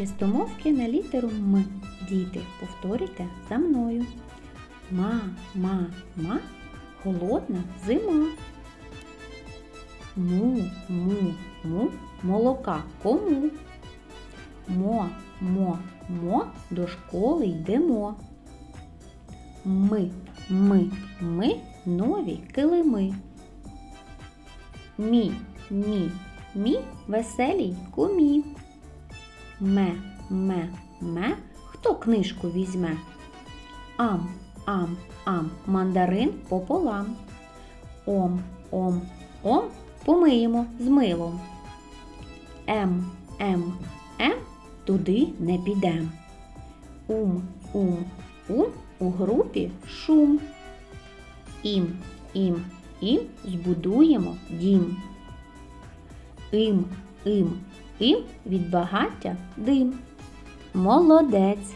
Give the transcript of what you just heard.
Чистомовки на літеру М. Діти, повторюйте за мною. Ма, ма, ма, холодна зима. Му, му, му, молока кому? Мо, мо, мо, до школи йдемо. Ми, ми, ми, нові килими. Мі, мі, мі, веселій кумі. Ме, ме, ме, хто книжку візьме? Ам, ам, ам, мандарин пополам. Ом, ом, ом, помиємо з милом. Ем, ем, ем, туди не підем. Ум, ум, ум, у групі шум. Ім, ім, ім, збудуємо дім. Ім, ім, ім, від багаття дим. Молодець!